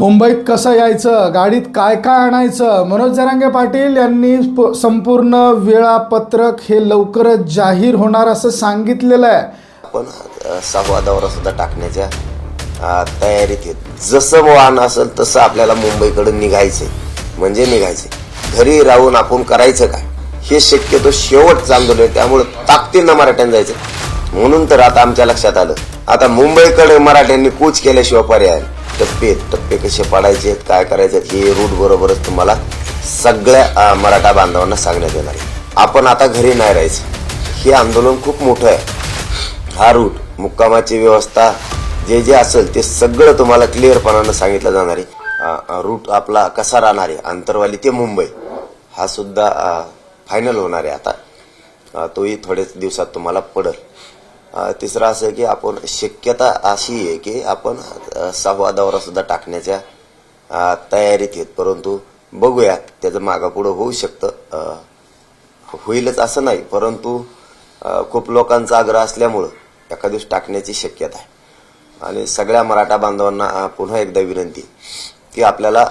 मुंबईत कसं यायचं? गाडीत काय काय आणायचं? मनोज जरांगे पाटील यांनी प- संपूर्ण वेळापत्रक हे लवकरच जाहीर होणार असं सांगितलेलं आहे. आपण सहावा दौरा सुद्धा टाकण्याच्या तयारीत आहेत. जसं वाहन असेल तसं आपल्याला मुंबईकडे निघायचंय. म्हणजे निघायचंय. घरी राहून आपण करायचं काय? हे शक्यतो शेवटचं आंदोलन आहे. त्यामुळे ताकदीनं मराठ्यांना जायचं म्हणून तर आता आमच्या लक्षात आलं. आता मुंबईकडे मराठ्यांनी कूच केल्याशिवाय पर्याय टप्पे टप्पे कसे पाडायचे काय करायचे हे रूट बरोबरच तुम्हाला सगळ्या मराठा बांधवांना सांगण्यात येणार आहे. आपण आता घरी नाही राहायचं. हे आंदोलन खूप मोठं आहे. हा रूट मुक्कामाची व्यवस्था जे जे असेल ते सगळं तुम्हाला क्लिअरपणानं सांगितलं जाणार आहे. रूट आपला कसा राहणार आहे? आंतरवाली ते मुंबई. हा सुद्धा फायनल होणार आहे आता. तोही थोड्याच दिवसात तुम्हाला पडल. तिसरं असं की आपण शक्यता अशी आहे की आपण अ, सहावा दौरा सुद्धा टाकण्याच्या तयारीत आहेत. परंतु बघूया त्याचं मागापुढं होऊ शकतं. होईलच असं नाही परंतु खूप लोकांचा आग्रह असल्यामुळं एका दिवस टाकण्याची शक्यता आहे. आणि सगळ्या मराठा बांधवांना पुन्हा एकदा विनंती की आपल्याला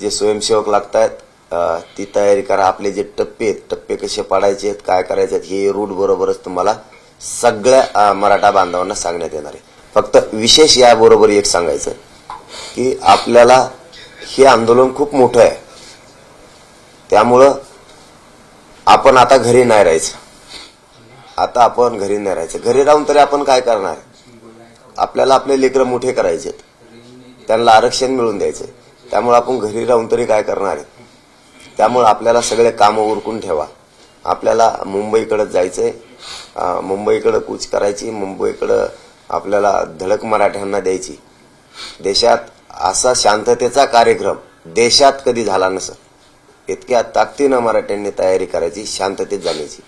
जे स्वयंसेवक लागत आहेत ती तयारी करा. आपले जे टप्पे आहेत टप्पे कसे पाडायचे आहेत काय करायचे आहेत हे रूट बरोबरच तुम्हाला सगळ्या मराठा बांधवांना सांगण्यात येणार. आहे फक्त विशेष याबरोबर एक सांगायचं की आपल्याला हे आंदोलन खूप मोठं आहे. त्यामुळं आपण आता घरी नाही राहायचं. आता आपण घरी नाही राहायचं. घरी राहून तरी आपण काय करणार? आपल्याला आपले लेकरं मोठे करायचे त्यांना आरक्षण मिळून द्यायचे त्यामुळे आपण घरी राहून तरी काय करणार आहे? त्यामुळे आपल्याला सगळे कामं उरकून ठेवा. आपल्याला मुंबईकडे जायचंय. आहे मुंबईकडे कूच करायची मुंबईकडं आपल्याला धडक मराठ्यांना द्यायची. देशात असा शांततेचा कार्यक्रम देशात कधी झाला नसत. इतक्या ताकदीनं मराठ्यांनी तयारी करायची शांततेत जाण्याची.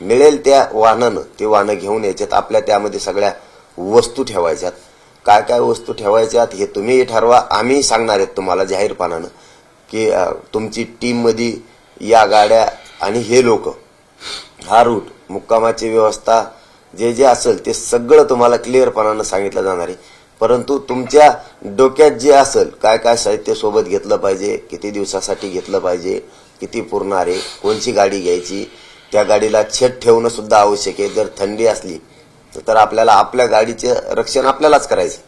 मिळेल त्या वाहनानं ते वाहनं घेऊन यायच्यात आपल्या त्यामध्ये सगळ्या वस्तू ठेवायच्यात. काय काय वस्तू ठेवायच्यात हे तुम्ही ठरवा आम्ही सांगणार आहेत तुम्हाला जाहीरपणानं की तुमची टीममध्ये या गाड्या आणि हे लोक. हा रूट मुक्कामाची व्यवस्था जे जे असेल ते सगळं तुम्हाला क्लिअरपणानं सांगितलं जाणार आहे. परंतु तुमच्या डोक्यात जे असेल काय काय साहित्य सोबत घेतलं पाहिजे किती दिवसासाठी घेतलं पाहिजे किती पुरणार आहे कोणची गाडी घ्यायची त्या गाडीला छत ठेवणं सुद्धा आवश्यक आहे. जर थंडी असली तर आपल्याला आपल्या गाडीचे रक्षण आपल्यालाच करायचं.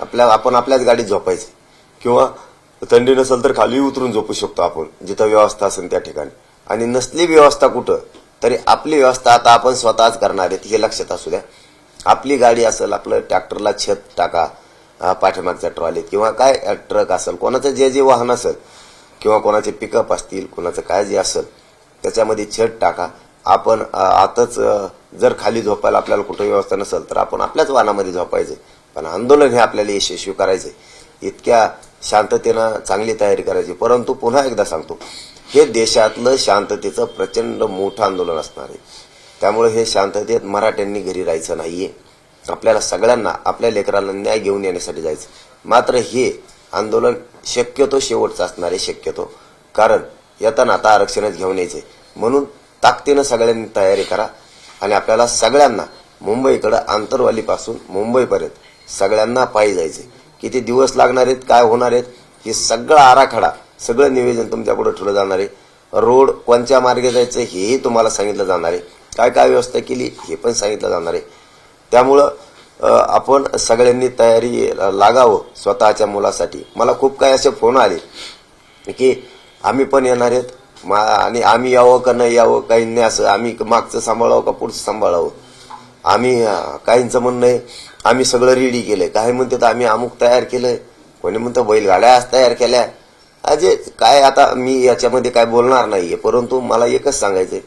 आपल्या आपण आपल्याच गाडीत झोपायचं. किंवा थंडी नसेल तर खाली उतरून झोपू शकतो आपण जिथं व्यवस्था असेल त्या ठिकाणी. आणि नसली व्यवस्था कुठं? तरी आपली व्यवस्था आता आपण स्वतःच करणार आहेत हे लक्षात असू द्या. आपली गाडी असेल आपलं ट्रॅक्टरला छत टाका पाठीमागच्या ट्रॉलीत किंवा काय ट्रक असेल कोणाचं जे जे वाहन असेल किंवा कोणाचे पिकअप असतील कोणाचं काय जे असेल त्याच्यामध्ये छत टाका. आपण आताच जर खाली झोपायला आपल्याला कुठं व्यवस्था नसेल तर आपण आपल्याच वाहनामध्ये झोपायचे पण आंदोलन हे आपल्याला यशस्वी करायचे इतक्या शांततेनं चांगली तयारी करायची परंतु पुन्हा एकदा सांगतो हे देशातलं शांततेचं प्रचंड मोठं आंदोलन असणार आहे. त्यामुळे हे शांततेत मराठ्यांनी घरी राहायचं नाहीये. आपल्याला सगळ्यांना आपल्या लेकराला न्याय घेऊन येण्यासाठी जायचं. मात्र हे आंदोलन शक्यतो शेवटचं असणार आहे शक्यतो. कारण येताना आता आरक्षणच घेऊन यायचे म्हणून ताकदीनं सगळ्यांनी तयारी करा आणि आपल्याला सगळ्यांना मुंबईकडं आंतरवालीपासून मुंबईपर्यंत सगळ्यांना पायी जायचे किती दिवस लागणार आहेत काय होणार आहेत हे सगळा आराखडा सगळं निवेदन तुमच्यापुढे ठेवलं जाणार आहे. रोड कोणत्या मार्गे जायचं हेही तुम्हाला सांगितलं जाणार आहे. काय काय व्यवस्था केली हे पण सांगितलं जाणार आहे. त्यामुळं आपण सगळ्यांनी तयारी लागावं स्वतःच्या मुलासाठी. मला खूप काही असे फोन आले की आम्ही पण येणार आहेत. मा- आणि आम्ही यावं का नाही यावं काही नाही असं आम्ही मागचं सांभाळावं का पुढचं सांभाळावं? आम्ही काहींचं म्हणणं आहे आम्ही सगळं रेडी केलंय. काही म्हणतात आम्ही अमुक तयार केलंय. कोणी म्हणतं बैलगाड्या आज तयार केल्या. अजे काय आता मी याच्यामध्ये काय बोलणार नाहीये परंतु मला एकच सांगायचंय.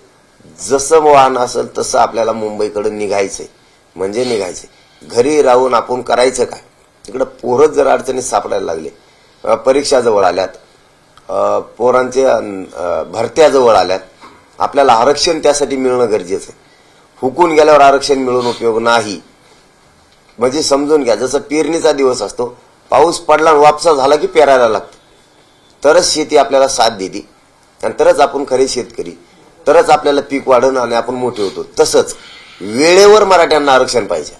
जसं वाहन असेल तसं आपल्याला मुंबईकडे निघायचंय. म्हणजे निघायचंय. घरी राहून आपण करायचं काय? तिकडं पोरच जर अडचणीत सापडायला लागले परीक्षा जवळ आल्यात पोरांच्या पोरांचे भरत्या जवळ आल्यात आपल्याला आरक्षण त्यासाठी मिळणं गरजेचं आहे हुकून गेल्यावर आरक्षण मिळून उपयोग नाही. म्हणजे समजून घ्या जसं पेरणीचा दिवस असतो पाऊस पडला वापसा झाला की पेरायला लागतं. तरच शेती आपल्याला साथ देते. आणि तरच आपण खरे शेतकरी. तरच आपल्याला पीक वाढणं आणि आपण मोठे होतो. तसंच वेळेवर मराठ्यांना आरक्षण पाहिजे.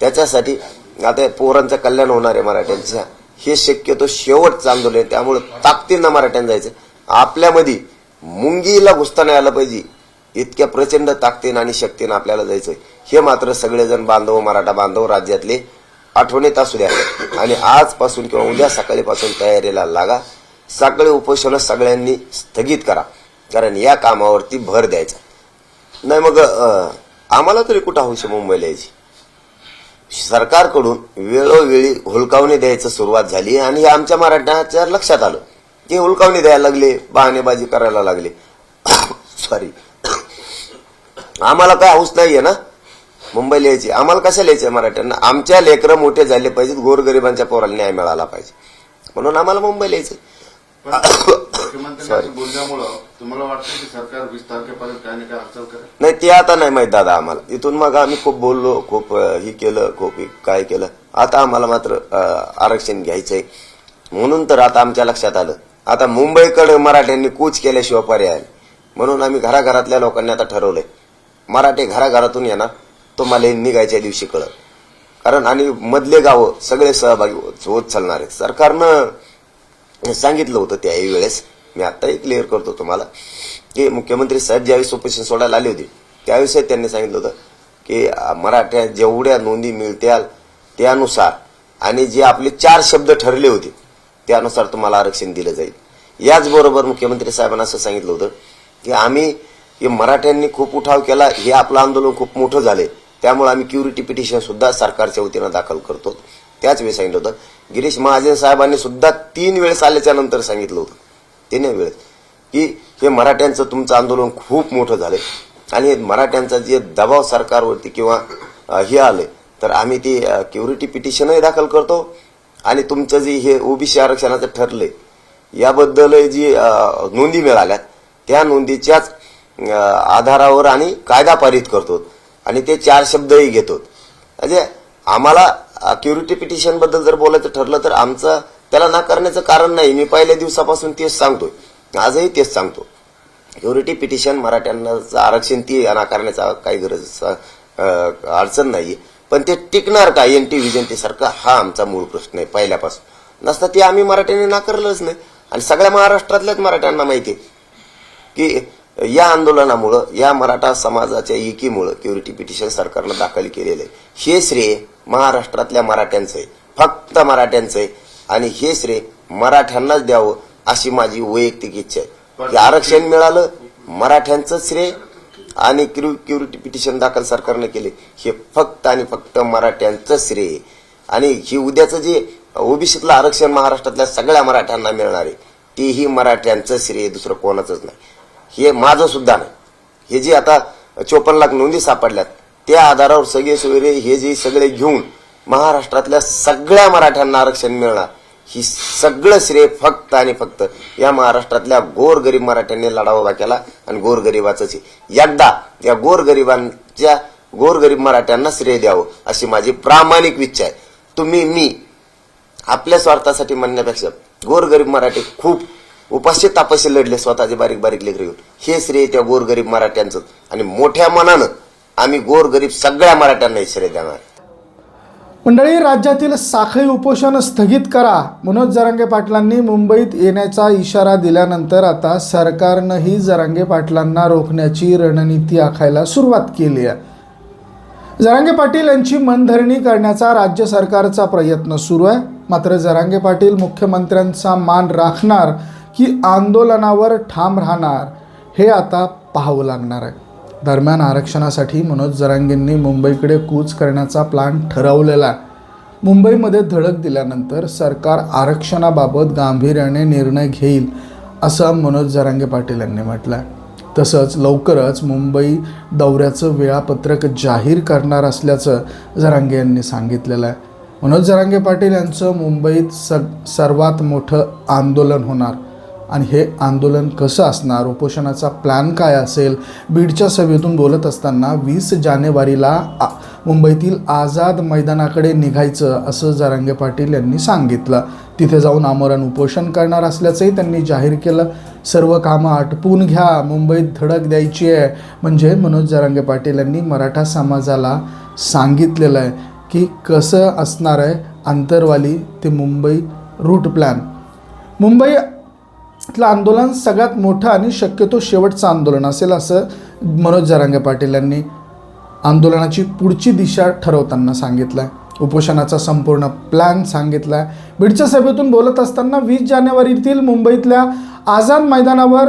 त्याच्यासाठी आता पोरांचं कल्याण होणार आहे मराठ्यांच्या. हे शक्यतो शेवटचं आंदोलन आहे. त्यामुळे ताकदीनं मराठ्यांना जायचं. आपल्यामध्ये मुंगीला घुसताना यायला आलं पाहिजे. इतक्या प्रचंड ताकदीनं आणि शक्तीनं आपल्याला जायचं हे मात्र सगळेजण बांधव मराठा बांधव राज्यातले आठवणीत असू द्या. आणि आजपासून किंवा उद्या सकाळीपासून तयारीला लागा. सगळे उपोषण सगळ्यांनी स्थगित करा. कारण या कामावरती भर द्यायचा. नाही मग आम्हाला तरी कुठं हौशी मुंबईला यायची? सरकारकडून वेळोवेळी हुलकावणी द्यायचं सुरुवात झाली आणि हे आमच्या मराठ्याच्या लक्षात आलं. ते हुलकावणी द्यायला लागले बहाणेबाजी करायला लागले. सॉरी आम्हाला काय हौस नाहीये ना? मुंबईला यायची. आम्हाला कशाला यायचंय मराठ्यांना? आमच्या लेकरं मोठे झाले पाहिजेत गोरगरिबांच्या पोराला न्याय मिळाला पाहिजे. म्हणून आम्हाला मुंबईला यायचं. पण मुख्यमंत्र्यांच्या बोलण्यामुळं तुम्हाला वाटतं की सरकार वीस तारखेपर्यंत काय नाही काय हालचाल करेल? नाही ते आता नाही माहीत दादा आम्हाला. इथून मग आम्ही खूप बोललो खूप अ, हे केलं खूप हे काय केलं. आता आम्हाला मात्र अ, आरक्षण घ्यायचंय. म्हणून तर आता आमच्या लक्षात आलं. आता मुंबईकडे मराठ्यांनी कूच केल्याशिवाय पर्याय नाही. म्हणून आम्ही घराघरातल्या लोकांनी आता ठरवलंय. मराठे घराघरातून येणार तुम्हाला हे निघायच्या दिवशी कळत कारण आणि मधले गावं सगळे सहभागी होत होत चालणार आहेत. सरकारनं सांगितलं होतं त्याही वेळेस. मी आताही क्लिअर करतो तुम्हाला की मुख्यमंत्री साहेब ज्यावेळेस उपोषण सोडायला आले होते त्यावेळेस त्यांनी सांगितलं होतं की मराठ्या जेवढ्या नोंदी मिळत्याल त्यानुसार आणि जे आपले चार शब्द ठरले होते त्यानुसार तुम्हाला आरक्षण दिलं जाईल. याचबरोबर मुख्यमंत्री साहेबांना असं सांगितलं होतं की आम्ही हे मराठ्यांनी खूप उठाव केला हे आपलं आंदोलन खूप मोठं झाले त्यामुळे आम्ही क्युरिटी पिटिशन सुद्धा सरकारच्या वतीनं दाखल करतो. त्याच वेळी सांगितलं होतं. गिरीश महाजन साहेबांनी सुद्धा तीन वेळेस आल्याच्यानंतर सांगितलं होतं. तीन वेळेस. की हे मराठ्यांचं तुमचं आंदोलन खूप मोठं झालंय. आणि हे मराठ्यांचा जे दबाव सरकारवरती किंवा हे आलंय तर आम्ही ती क्युरिटी पिटिशनही दाखल करतो. आणि तुमचं जे हे ओबीसी आरक्षणाचं ठरलंय याबद्दल जी नोंदी मिळाल्यात त्या नोंदीच्याच आधारावर आणि कायदा पारित करतो. आणि ते चार शब्दही घेतो. म्हणजे आम्हाला क्युरिटी पिटिशनबद्दल जर बोलायचं ठरलं तर आमचं त्याला नाकारण्याचं कारण नाही. मी पहिल्या दिवसापासून तेच सांगतोय. आजही तेच सांगतो. क्युरिटी पिटिशन मराठ्यांना आरक्षण ती नाकारण्याचा काही गरज अडचण नाहीये. पण ते टिकणार का? एन टी व्हिजन सारखं हा आमचा मूळ प्रश्न आहे पहिल्यापासून. नसता ते आम्ही मराठ्यांनी नाकारलंच नाही. आणि सगळ्या महाराष्ट्रातल्याच मराठ्यांना माहिती आहे की या आंदोलनामुळं या मराठा समाजाच्या एकीमुळं क्युरिटी पिटिशन सरकारनं दाखल केलेलं आहे. हे श्रेय महाराष्ट्रातल्या मराठ्यांचं आहे. फक्त मराठ्यांचं आहे. आणि हे श्रेय मराठ्यांनाच द्यावं अशी माझी वैयक्तिक इच्छा आहे. की आरक्षण मिळालं मराठ्यांचं श्रेय आणि क्युरिटी पिटिशन दाखल सरकारनं केले हे फक्त आणि फक्त मराठ्यांचं श्रेय आणि हे उद्याचं जे ओबीसीतलं आरक्षण महाराष्ट्रातल्या सगळ्या मराठ्यांना मिळणार आहे तेही मराठ्यांचं श्रेय दुसरं कोणाचंच नाही. हे माझं सुद्धा नाही. हे जे आता चोपन्न लाख नोंदी सापडल्यात त्या आधारावर सगळे सोयरे हे जे सगळे घेऊन महाराष्ट्रातल्या सगळ्या मराठ्यांना आरक्षण मिळणार ही सगळं श्रेय फक्त आणि फक्त या महाराष्ट्रातल्या गोरगरीब मराठ्यांनी लढा उभा केला आणि गोरगरिबाच एकदा या गोरगरिबांच्या गोरगरीब मराठ्यांना श्रेय द्यावं अशी माझी प्रामाणिक इच्छा आहे. तुम्ही मी आपल्या स्वार्थासाठी म्हणण्यापेक्षा गोरगरीब मराठी खूप उपास्य तापस्य लढले स्वतःचे बारीक बारीक लेकर घेऊन. हे श्रेय त्या गोरगरीब मराठ्यांचं. आणि मोठ्या मनानं आम्ही गोरगरीब सगळ्या मराठ्यांना हे श्रेय देणार मंडळी राज्यातील साखळी उपोषण स्थगित करा. मनोज जरांगे पाटलांनी मुंबईत येण्याचा इशारा दिल्यानंतर आता सरकारनंही जरांगे पाटलांना रोखण्याची रणनीती आखायला सुरुवात केली आहे. जरांगे पाटील यांची मनधरणी करण्याचा राज्य सरकारचा प्रयत्न सुरू आहे. मात्र जरांगे पाटील मुख्यमंत्र्यांचा मान राखणार की आंदोलनावर ठाम राहणार हे आता पाहावं लागणार आहे. दरम्यान आरक्षणासाठी मनोज जरांगेंनी मुंबईकडे कूच करण्याचा प्लॅन ठरवलेला आहे. मुंबईमध्ये धडक दिल्यानंतर सरकार आरक्षणाबाबत गांभीर्याने निर्णय घेईल असं मनोज जरांगे पाटील यांनी म्हटलं आहे तसंच लवकरच मुंबई दौऱ्याचं वेळापत्रक जाहीर करणार असल्याचं जरांगे यांनी सांगितलेलं आहे. मनोज जरांगे पाटील यांचं मुंबईत सग सर्वात मोठं आंदोलन होणार. आणि हे आंदोलन कसं असणार? उपोषणाचा प्लॅन काय असेल? बीडच्या सभेतून बोलत असताना वीस जानेवारीला आ मुंबईतील आझाद मैदानाकडे निघायचं असं जरांगे पाटील यांनी सांगितलं. तिथे जाऊन आमरण उपोषण करणार असल्याचंही त्यांनी जाहीर केलं. सर्व कामं आटपून घ्या मुंबईत धडक द्यायची आहे. म्हणजे मनोज जरांगे पाटील यांनी मराठा समाजाला सांगितलेलं आहे की कसं असणार आहे आंतरवाली ते मुंबई रूट प्लॅन मुंबई इथलं आंदोलन सगळ्यात मोठं आणि शक्यतो शेवटचं आंदोलन असेल असं मनोज जरांगे पाटील यांनी आंदोलनाची पुढची दिशा ठरवताना सांगितलं आहे उपोषणाचा संपूर्ण प्लॅन सांगितला आहे बीडच्या सभेतून बोलत असताना वीस जानेवारीतील मुंबईतल्या आझाद मैदानावर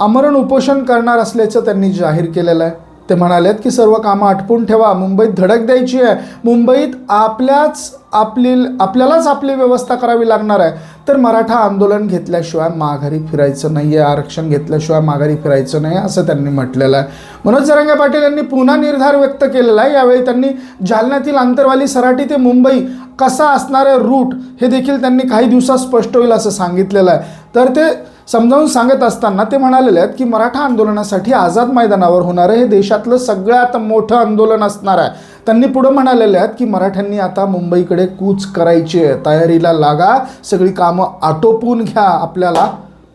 आमरण उपोषण करणार असल्याचं त्यांनी जाहीर केलेलं आहे. ते म्हणालेत की सर्व कामं आटपून ठेवा मुंबईत धडक द्यायची आहे. मुंबईत आपल्याच आपली आपल्यालाच आपली व्यवस्था करावी लागणार आहे. तर मराठा आंदोलन घेतल्याशिवाय माघारी फिरायचं नाही आहे आरक्षण घेतल्याशिवाय माघारी फिरायचं नाही असं त्यांनी म्हटलेलं आहे. मनोज जरांगे पाटील यांनी पुन्हा निर्धार व्यक्त केलेला आहे. यावेळी त्यांनी जालन्यातील आंतरवाली सराटी ते मुंबई कसा असणार आहे रूट हे देखील त्यांनी काही दिवसात स्पष्ट होईल असं सांगितलेलं आहे. तर ते समजावून सांगत असताना ते म्हणालेले आहेत की मराठा आंदोलनासाठी आझाद मैदानावर होणारं हे देशातलं सगळ्यात मोठं आंदोलन असणार आहे. त्यांनी पुढं म्हणालेले आहेत की मराठ्यांनी आता मुंबईकडे कूच करायची आहे. तयारीला लागा सगळी कामं आटोपून घ्या आपल्याला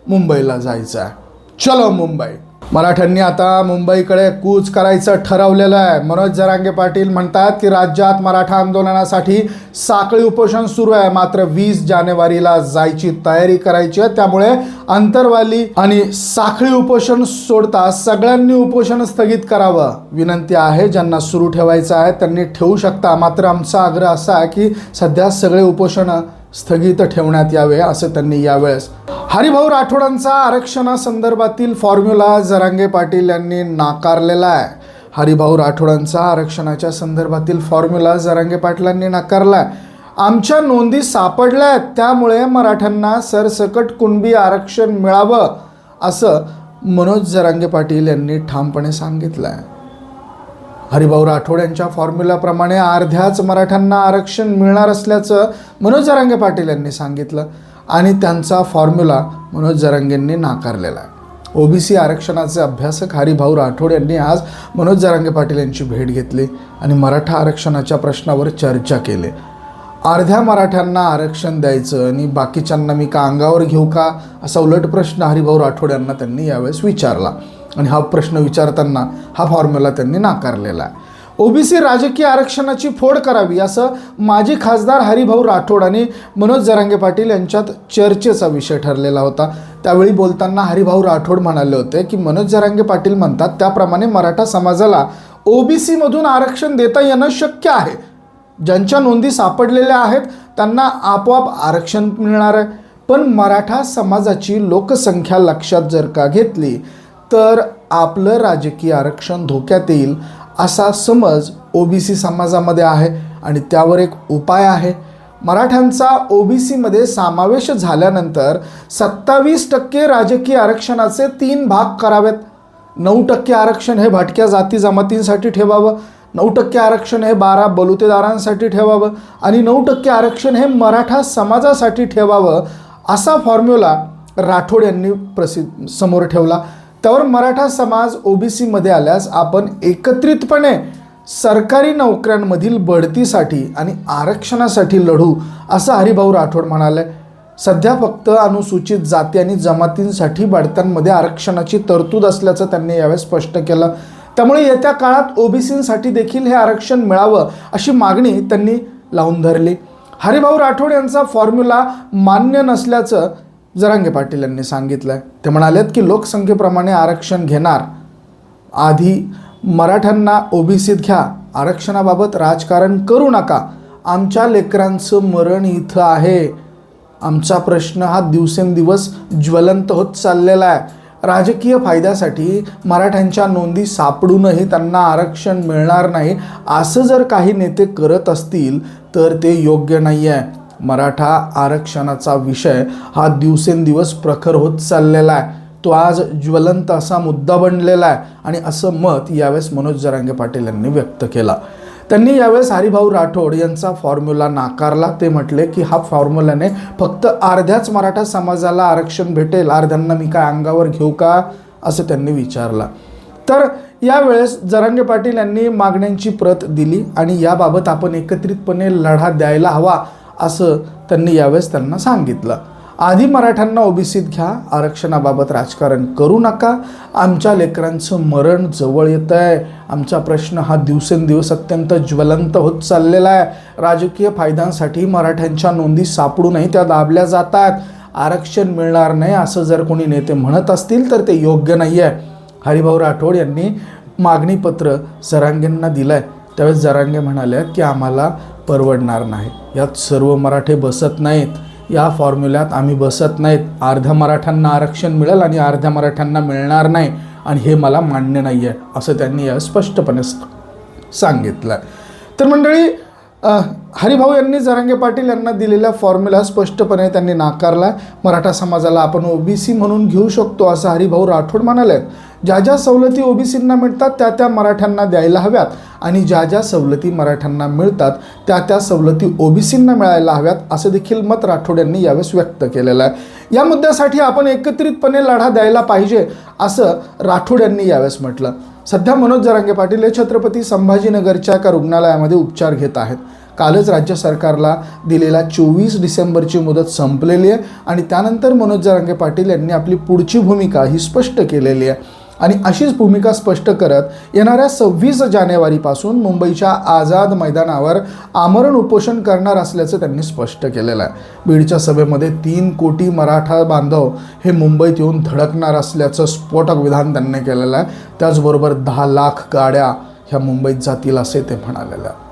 मुंबईला जायचं आहे. चलो मुंबई. मराठ्यांनी आता मुंबईकडे कूच करायचं ठरवलेलं आहे. मनोज जरांगे पाटील म्हणतात की राज्यात मराठा आंदोलनासाठी साखळी उपोषण सुरू आहे. मात्र वीस जानेवारीला जायची तयारी करायची आहे. त्यामुळे अंतरवाली आणि साखळी उपोषण सोडता सगळ्यांनी उपोषण स्थगित करावं. विनंती आहे ज्यांना सुरू ठेवायचं आहे त्यांनी ठेवू शकता. मात्र आमचा आग्रह असा आहे की सध्या सगळे उपोषणं स्थगित ठेवण्यात यावे असं त्यांनी यावेळेस हरिभाऊ राठोडांचा आरक्षणासंदर्भातील फॉर्म्युला जरांगे पाटील यांनी नाकारलेला आहे. हरिभाऊ राठोडांचा आरक्षणाच्या संदर्भातील फॉर्म्युला जरांगे पाटलांनी नाकारला आहे. आमच्या नोंदी सापडल्या आहेत त्यामुळे मराठ्यांना सरसकट कुणबी आरक्षण मिळावं असं मनोज जरांगे पाटील यांनी ठामपणे सांगितलं आहे. हरिभाऊ राठोड यांच्या फॉर्म्युलाप्रमाणे अर्ध्याच मराठ्यांना आरक्षण मिळणार असल्याचं मनोज जरांगे पाटील यांनी सांगितलं. आणि त्यांचा फॉर्म्युला मनोज जरांगेंनी नाकारलेला आहे. ओबीसी आरक्षणाचे अभ्यासक हरिभाऊ राठोड यांनी आज मनोज जरांगे पाटील यांची भेट घेतली आणि मराठा आरक्षणाच्या प्रश्नावर चर्चा केली. अर्ध्या मराठ्यांना आरक्षण द्यायचं आणि बाकीच्यांना मी का अंगावर घेऊ का? असा उलट प्रश्न हरिभाऊ राठोड यांना त्यांनी यावेळेस विचारला. आणि हा प्रश्न विचारताना हा फॉर्म्युला त्यांनी नाकारलेला आहे. ओबीसी राजकीय आरक्षणाची फोड करावी असं माजी खासदार हरिभाऊ राठोड आणि मनोज जरांगे पाटील यांच्यात चर्चेचा विषय ठरलेला होता. त्यावेळी बोलताना हरिभाऊ राठोड म्हणाले होते की मनोज जरांगे पाटील म्हणतात त्याप्रमाणे मराठा समाजाला ओबीसीमधून आरक्षण देता येणं शक्य आहे. ज्यांच्या नोंदी सापडलेल्या आहेत त्यांना आपोआप आरक्षण मिळणार आहे. पण मराठा समाजाची लोकसंख्या लक्षात जर का घेतली तर आपलं राजकीय आरक्षण धोक्यात येईल असा समज ओबीसी समाजामध्ये आहे आणि त्यावर एक उपाय आहे. मराठ्यांचा ओबीसीमध्ये समावेश झाल्यानंतर सत्तावीस टक्के राजकीय आरक्षणाचे तीन भाग करावेत. नऊ टक्के आरक्षण हे भटक्या जाती जमातींसाठी ठेवावं नऊ टक्के आरक्षण हे बारा बलुतेदारांसाठी ठेवावं आणि नऊ टक्के आरक्षण हे मराठा समाजासाठी ठेवावं असा फॉर्म्युला राठोड यांनी प्रसिद्ध समोर ठेवला. त्यावर मराठा समाज ओबीसीमध्ये आल्यास आपण एकत्रितपणे सरकारी नोकऱ्यांमधील बढतीसाठी आणि आरक्षणासाठी लढू असं हरिभाऊ राठोड म्हणाले. सध्या फक्त अनुसूचित जाती आणि जमातींसाठी बढत्यांमध्ये आरक्षणाची तरतूद असल्याचं त्यांनी यावेळी स्पष्ट केलं. त्यामुळे येत्या काळात ओबीसींसाठी देखील हे आरक्षण मिळावं अशी मागणी त्यांनी लावून धरली. हरिभाऊ राठोड यांचा फॉर्म्युला मान्य नसल्याचं जरांगे पाटील यांनी सांगितलं आहे ते म्हणालेत की लोकसंख्येप्रमाणे आरक्षण घेणार. आधी मराठ्यांना ओबीसीत घ्या. आरक्षणाबाबत राजकारण करू नका. आमच्या लेकरांचं मरण इथं आहे. आमचा प्रश्न हा दिवसेंदिवस ज्वलंत होत चाललेला आहे. राजकीय फायद्यासाठी मराठ्यांच्या नोंदी सापडूनही त्यांना आरक्षण मिळणार नाही. असं जर काही नेते करत असतील तर ते योग्य नाही आहे मराठा आरक्षणाचा विषय हा दिवसेंदिवस प्रखर होत चाललेला आहे. तो आज ज्वलंत असा मुद्दा बनलेला आहे आणि असं मत यावेळेस मनोज जरांगे पाटील यांनी व्यक्त केला. त्यांनी यावेळेस हरिभाऊ राठोड यांचा फॉर्म्युला नाकारला. ते म्हटले की हा फॉर्म्युलाने फक्त अर्ध्याच मराठा समाजाला आरक्षण भेटेल. अर्ध्यांना मी काय अंगावर घेऊ का? असं त्यांनी विचारला. तर यावेळेस जरांगे पाटील यांनी मागण्यांची प्रत दिली आणि याबाबत आपण एकत्रितपणे लढा द्यायला हवा. असं त्यांनी यावेळेस त्यांना सांगितलं. आधी मराठ्यांना ओबीसीत घ्या आरक्षणाबाबत राजकारण करू नका. आमच्या लेकरांचं मरण जवळ येतं आहे आमचा प्रश्न हा दिवसेंदिवस अत्यंत ज्वलंत होत चाललेला आहे. राजकीय फायद्यांसाठी मराठ्यांच्या नोंदी सापडूनही त्या दाबल्या जातात. आरक्षण मिळणार नाही असं जर कोणी नेते म्हणत असतील तर ते योग्य नाही आहे हरिभाऊ राठोड यांनी मागणीपत्र सरांगींना दिलं आहे त्यावेळेस जरांगे म्हणाल्या की आम्हाला परवडणार नाही. यात सर्व मराठे बसत नाहीत. या फॉर्म्युल्यात आम्ही बसत नाहीत. अर्ध्या मराठ्यांना आरक्षण मिळेल आणि अर्ध्या मराठ्यांना मिळणार नाही. आणि हे मला मान्य नाही आहे असं त्यांनी या स्पष्टपणे सांगितलं. तर मंडळी हरिभाऊ यांनी जरांगे पाटील यांना दिलेल्या फॉर्म्युला स्पष्टपणे त्यांनी नाकारला मराठा समाजाला आपण ओबीसी म्हणून घेऊ शकतो असं हरिभाऊ राठोड म्हणाले ज्या ज्या सवलती ओबीसींना मिळतात त्या त्या मराठ्यांना द्यायला हव्यात. आणि ज्या ज्या सवलती मराठ्यांना मिळतात त्या त्या सवलती ओबीसींना मिळायला हव्यात असं देखील मत राठोड यांनी यावेळेस व्यक्त केलेलं आहे. या मुद्द्यासाठी आपण एकत्रितपणे लढा द्यायला पाहिजे असं राठोड यांनी यावेळेस म्हटलं. सध्या मनोज जरांगे पाटील हे छत्रपती संभाजीनगरच्या एका रुग्णालयामध्ये उपचार घेत आहेत? कालच राज्य सरकारला दिलेला चोवीस डिसेंबरची मुदत संपलेली आहे. आणि त्यानंतर मनोज जरांगे पाटील यांनी आपली पुढची भूमिका ही स्पष्ट केलेली आहे. आणि अशीच भूमिका स्पष्ट करत येणाऱ्या सव्वीस जानेवारीपासून मुंबईच्या आझाद मैदानावर आमरण उपोषण करणार असल्याचं त्यांनी स्पष्ट केलेलं आहे. बीडच्या सभेमध्ये तीन कोटी मराठा बांधव हे मुंबईत येऊन धडकणार असल्याचं स्फोटक विधान त्यांनी केलेलं आहे. त्याचबरोबर दहा लाख गाड्या ह्या मुंबईत जातील असे ते म्हणालेलं आहे.